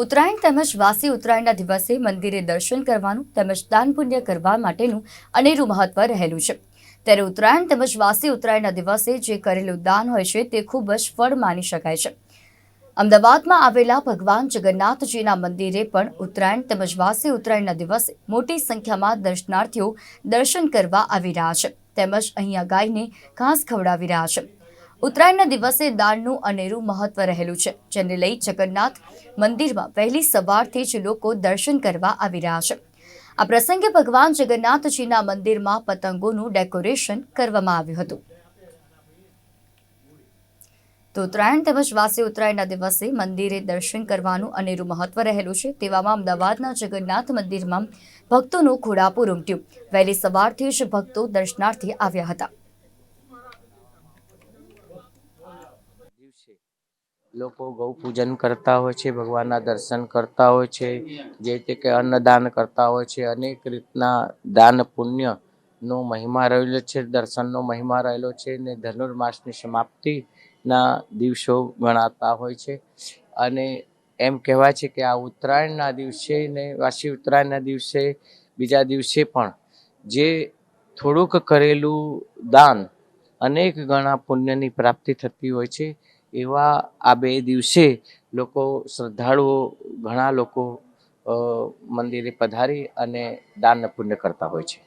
ઉત્તરાયણ તેમજ વાસી ઉત્તરાયણના દિવસે મંદિરે દર્શન કરવાનું તેમજ દાન પુણ્ય કરવા માટેનું અનેરું મહત્વ રહેલું છે. ત્યારે ઉત્તરાયણ તેમજ વાસી ઉત્તરાયણના દિવસે જે કરેલું દાન હોય છે તે ખૂબ જ ફળ માની શકાય છે. અમદાવાદમાં આવેલા ભગવાન જગન્નાથજીના મંદિરે પણ ઉત્તરાયણ તેમજ વાસી ઉત્તરાયણના દિવસે મોટી સંખ્યામાં દર્શનાર્થીઓ દર્શન કરવા આવી રહ્યા છે. તેમજ અહીંયા ગાયને ઘાસ ખવડાવી રહ્યા છે. ઉત્તરાયણના દિવસે દાનનું અનેરું મહત્વ રહેલું છે, જેને લઈ જગન્નાથ મંદિરમાં વહેલી સવારથી જ લોકો દર્શન કરવા આવી રહ્યા છે. આ પ્રસંગે ભગવાન જગન્નાથજીના મંદિરમાં પતંગોનું ડેકોરેશન કરવામાં આવ્યું હતું. તો ઉત્તરાયણ તેમજ વાસી ઉત્તરાયણના દિવસે મંદિરે દર્શન કરવાનું અનેરું મહત્વ રહેલું છે, તેવામાં અમદાવાદના જગન્નાથ મંદિરમાં ભક્તોનું ઘોડાપુર ઉમટ્યું. વહેલી સવારથી જ ભક્તો દર્શનાર્થે આવ્યા હતા. દિવસે લોકો ગૌ પૂજન કરતા હોય છે, ભગવાનના દર્શન કરતા હોય છે, જે રીતે કે અન્નદાન કરતા હોય છે, અનેક રીતના દાન પુણ્યનો મહિમા રહેલો છે, દર્શનનો મહિમા રહેલો છે ને ધનુર્માસની સમાપ્તિના દિવસો ગણાતા હોય છે. અને એમ કહેવાય છે કે આ ઉત્તરાયણના દિવસે ને વાસી ઉત્તરાયણના દિવસે બીજા દિવસે પણ જે થોડુંક કરેલું દાન અનેક ગણા પુણ્યની પ્રાપ્તિ થતી હોય છે. એવા આ બે દિવસે લોકો શ્રદ્ધાળુઓ, ઘણા લોકો મંદિરે પધારી અને દાન પુણ્ય કરતા હોય છે.